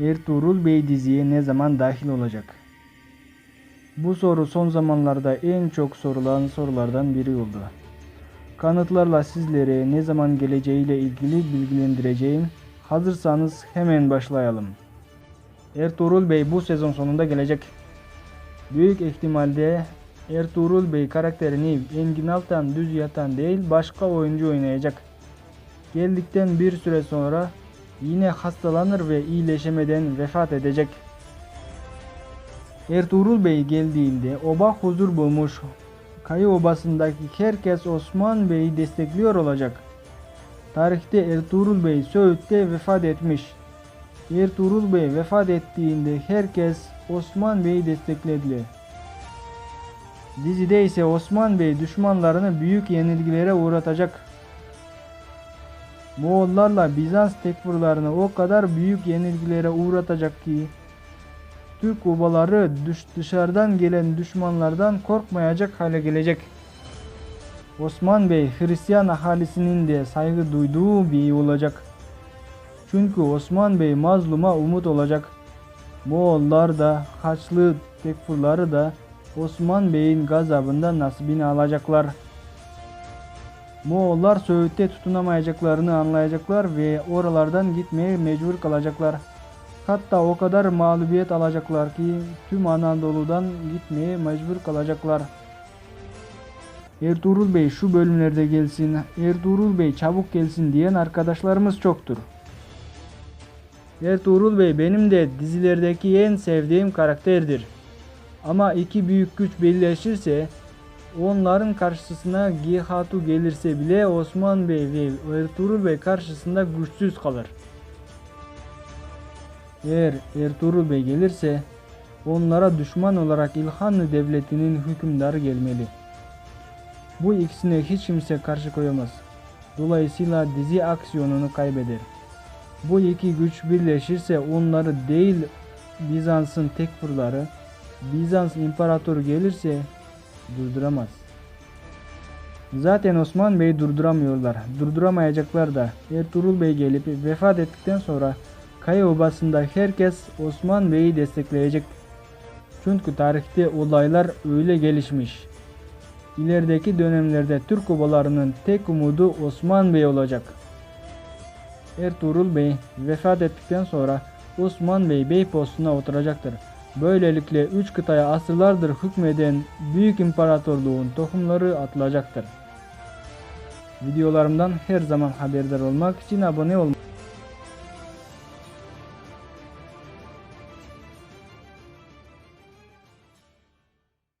Ertuğrul Bey diziye ne zaman dahil olacak? Bu soru son zamanlarda en çok sorulan sorulardan biri oldu. Kanıtlarla sizlere ne zaman geleceğiyle ilgili bilgilendireceğim. Hazırsanız hemen başlayalım. Ertuğrul Bey bu sezon sonunda gelecek. Büyük ihtimalle Ertuğrul Bey karakterini Engin Altan düz yatan değil başka oyuncu oynayacak. Geldikten bir süre sonra yine hastalanır ve iyileşemeden vefat edecek. Ertuğrul Bey geldiğinde oba huzur bulmuş. Kayı obasındaki herkes Osman Bey'i destekliyor olacak. Tarihte Ertuğrul Bey Söğüt'te vefat etmiş. Ertuğrul Bey vefat ettiğinde herkes Osman Bey'i destekledi. Dizide ise Osman Bey düşmanlarını büyük yenilgilere uğratacak. Moğollarla Bizans tekfurlarını o kadar büyük yenilgilere uğratacak ki Türk obaları dış dışarıdan gelen düşmanlardan korkmayacak hale gelecek. Osman Bey Hristiyan ahalisinin de saygı duyduğu bir olacak. Çünkü Osman Bey mazluma umut olacak. Moğollar da Haçlı tekfurları da Osman Bey'in gazabından nasibini alacaklar. Moğollar Söğüt'te tutunamayacaklarını anlayacaklar ve oralardan gitmeye mecbur kalacaklar. Hatta o kadar mağlubiyet alacaklar ki tüm Anadolu'dan gitmeye mecbur kalacaklar. Ertuğrul Bey şu bölümlerde gelsin, Ertuğrul Bey çabuk gelsin diyen arkadaşlarımız çoktur. Ertuğrul Bey benim de dizilerdeki en sevdiğim karakterdir. Ama iki büyük güç birleşirse onların karşısına Gihatu gelirse bile Osman Bey ve Ertuğrul Bey karşısında güçsüz kalır. Eğer Ertuğrul Bey gelirse onlara düşman olarak İlhanlı Devleti'nin hükümdarı gelmeli. Bu ikisine hiç kimse karşı koyamaz. Dolayısıyla dizi aksiyonunu kaybeder. Bu iki güç birleşirse onları değil Bizans'ın tekfurları, Bizans imparatoru gelirse durduramaz. Zaten Osman Bey'i durduramıyorlar. Durduramayacaklar da. Ertuğrul Bey gelip vefat ettikten sonra Kaya Obası'nda herkes Osman Bey'i destekleyecek. Çünkü tarihte olaylar öyle gelişmiş. İlerideki dönemlerde Türk obalarının tek umudu Osman Bey olacak. Ertuğrul Bey vefat ettikten sonra Osman Bey bey postuna oturacaktır. Böylelikle üç kıtaya asırlardır hükmeden büyük imparatorluğun tohumları atılacaktır. Videolarımdan her zaman haberdar olmak için abone olmayı